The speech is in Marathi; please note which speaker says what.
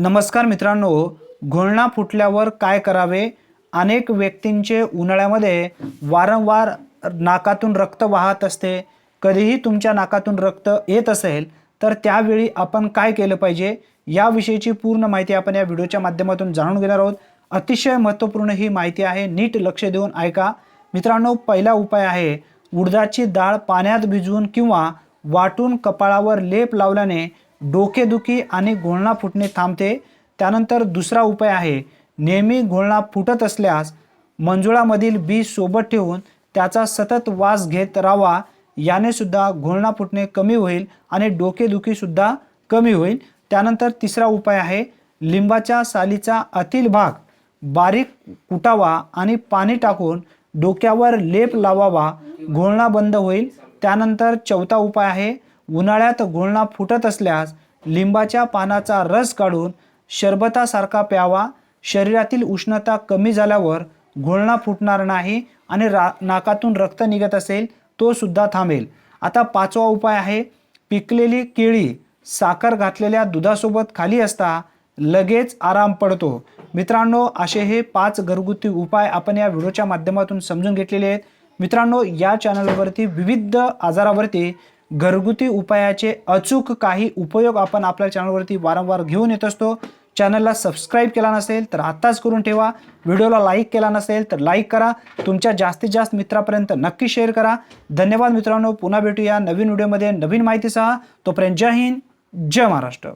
Speaker 1: नमस्कार मित्रांनो घोळणा फुटल्यावर काय करावे? अनेक व्यक्तींचे उन्हाळ्यामध्ये वारंवार नाकातून रक्त वाहत असते. कधीही तुमच्या नाकातून रक्त येत असेल तर त्यावेळी आपण काय केलं पाहिजे? याविषयीची पूर्ण माहिती आपण या व्हिडिओच्या माध्यमातून जाणून घेणार आहोत. अतिशय महत्त्वपूर्ण ही माहिती आहे. नीट लक्ष देऊन ऐका. मित्रांनो पहिला उपाय आहे उडदाची डाळ पाण्यात भिजवून किंवा वाटून कपाळावर लेप लावल्याने डोकेदुखी आणि घोळणा फुटणे थांबते. त्यानंतर दुसरा उपाय आहे नेहमी घोळणा फुटत असल्यास मंजुळामधील बी सोबत ठेवून त्याचा सतत वास घेत राहावा. याने सुद्धा घोळणा फुटणे कमी होईल आणि डोकेदुखीसुद्धा कमी होईल. त्यानंतर तिसरा उपाय आहे लिंबाच्या सालीचा आतील भाग बारीक कुटावा आणि पाणी टाकून डोक्यावर लेप लावावा. घोळणा बंद होईल. त्यानंतर चौथा उपाय आहे उन्हाळ्यात घोळणा फुटत असल्यास लिंबाच्या पानाचा रस काढून शरबतासारखा प्यावा. शरीरातील उष्णता कमी झाल्यावर घोळणा फुटणार नाही आणि रा नाकातून रक्त निघत असेल तो सुद्धा थांबेल. आता पाचवा उपाय आहे पिकलेली केळी साखर घातलेल्या दुधासोबत खाली असता लगेच आराम पडतो. मित्रांनो असे हे पाच घरगुती उपाय आपण या व्हिडिओच्या माध्यमातून समजून घेतलेले आहेत. मित्रांनो या चॅनलवरती विविध आजारावरती घरगुती उपायाचे अचूक काही उपयोग आपण आपल्या चॅनलवरती वारंवार घेऊन येत असतो. चॅनलला सबस्क्राईब केला नसेल तर आत्ताच करून ठेवा. व्हिडिओला लाईक केला नसेल तर लाईक करा. तुमच्या जास्तीत जास्त मित्रापर्यंत नक्की शेअर करा. धन्यवाद मित्रांनो. पुन्हा भेटूया नवीन व्हिडिओमध्ये नवीन माहितीसह. तोपर्यंत जय हिंद. जय महाराष्ट्र.